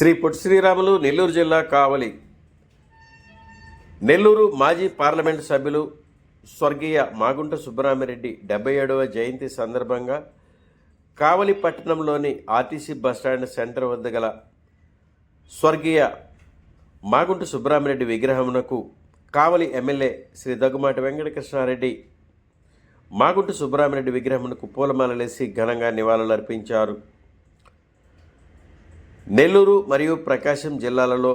శ్రీ పొట్టి శ్రీరాములు నెల్లూరు జిల్లా కావలి. నెల్లూరు మాజీ పార్లమెంటు సభ్యులు స్వర్గీయ మాగుంట సుబ్బరామిరెడ్డి డెబ్బై ఏడవ జయంతి సందర్భంగా కావలి పట్టణంలోని ఆర్టీసీ బస్టాండ్ సెంటర్ వద్ద గల స్వర్గీయ మాగుంట సుబ్బరామిరెడ్డి విగ్రహమునకు కావలి ఎమ్మెల్యే శ్రీ దగ్గుమాటి వెంకటకృష్ణారెడ్డి మాగుంట సుబ్బరామిరెడ్డి విగ్రహమునకు పూలమాలలేసి ఘనంగా నివాళులర్పించారు. నెల్లూరు మరియు ప్రకాశం జిల్లాలలో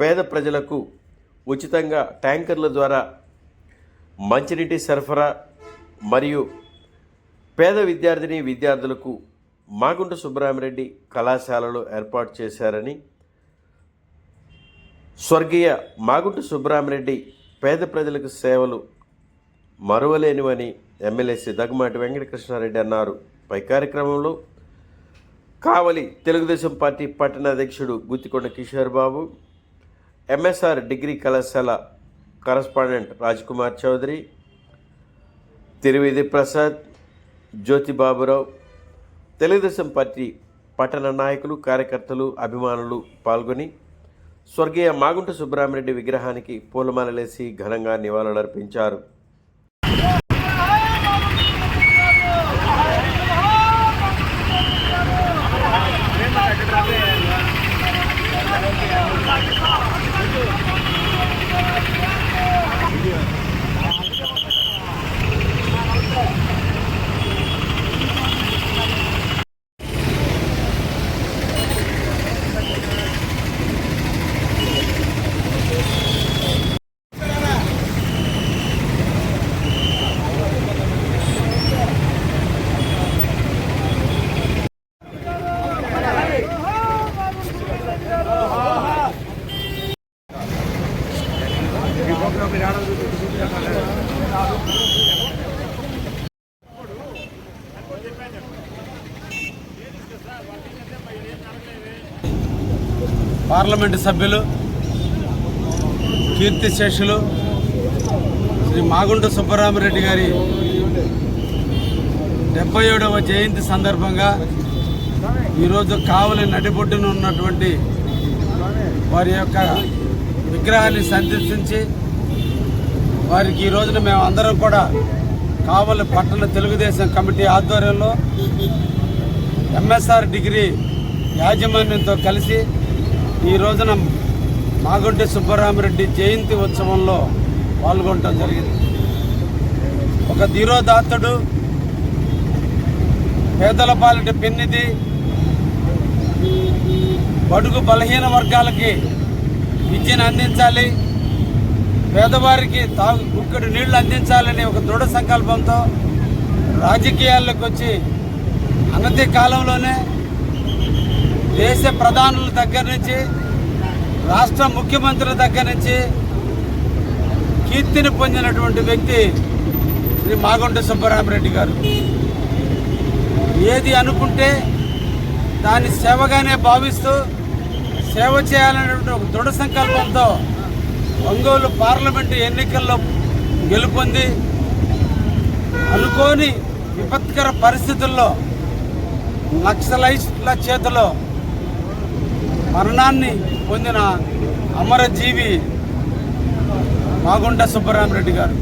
పేద ప్రజలకు ఉచితంగా ట్యాంకర్ల ద్వారా మంచినీటి సరఫరా మరియు పేద విద్యార్థిని విద్యార్థులకు మాగుంట సుబ్బరామిరెడ్డి కళాశాలలో ఏర్పాటు చేశారని స్వర్గీయ మాగుంట సుబ్బరామిరెడ్డి పేద ప్రజలకు సేవలు మరువలేనివని ఎమ్మెల్యే దగ్గుమాటి వెంకటకృష్ణారెడ్డి అన్నారు. పై కార్యక్రమంలో కావలి తెలుగుదేశం పార్టీ పట్టణ అధ్యక్షుడు గుత్తికొండ కిషోర్ బాబు ఎంఎస్ఆర్ డిగ్రీ కళాశాల కరస్పాండెంట్ కుమార్ చౌదరి తిరువేది ప్రసాద్ జ్యోతి బాబురావు తెలుగుదేశం పార్టీ పట్టణ నాయకులు కార్యకర్తలు అభిమానులు పాల్గొని స్వర్గీయ మాగుంట సుబ్రహ్మరెడ్డి విగ్రహానికి పూలమాలలేసి ఘనంగా నివాళులర్పించారు. పార్లమెంటు సభ్యులు కీర్తిశేషులు శ్రీ మాగుంట సుబ్బరామరెడ్డి గారి డెబ్బై ఏడవ జయంతి సందర్భంగా ఈరోజు కావలి నడిబొడ్డున ఉన్నటువంటి వారి యొక్క విగ్రహాన్ని సందర్శించి వారికి ఈ రోజున మేము అందరం కూడా కావలి పట్టణ తెలుగుదేశం కమిటీ ఆధ్వర్యంలో ఎంఎస్ఆర్ డిగ్రీ యాజమాన్యంతో కలిసి ఈ రోజున మాగుంటి సుబ్బరామరెడ్డి జయంతి ఉత్సవంలో పాల్గొనడం జరిగింది. ఒక ధీరోదాత్తుడు పేదల పాలిట పెన్నిది బడుగు బలహీన వర్గాలకి విద్యను అందించాలి. పేదవారికి తాగు కుక్కడి నీళ్ళు అందించాలనే ఒక దృఢ సంకల్పంతో రాజకీయాల్లోకి వచ్చి అనతి కాలంలోనే దేశ ప్రధానుల దగ్గర నుంచి రాష్ట్ర ముఖ్యమంత్రుల దగ్గర నుంచి కీర్తిని పొందినటువంటి వ్యక్తి శ్రీ మాగుంట సుబ్బరామరెడ్డి గారు. ఏది అనుకుంటే దాన్ని సేవగానే భావిస్తూ సేవ చేయాలనేటువంటి ఒక దృఢ సంకల్పంతో ఒంగోలు పార్లమెంటు ఎన్నికల్లో గెలుపొంది అనుకోని విపత్కర పరిస్థితుల్లో నక్సలైస్ట్ల చేతిలో మరణాన్ని పొందిన అమరజీవి మాగుంట సుబ్బరామరెడ్డి గారు.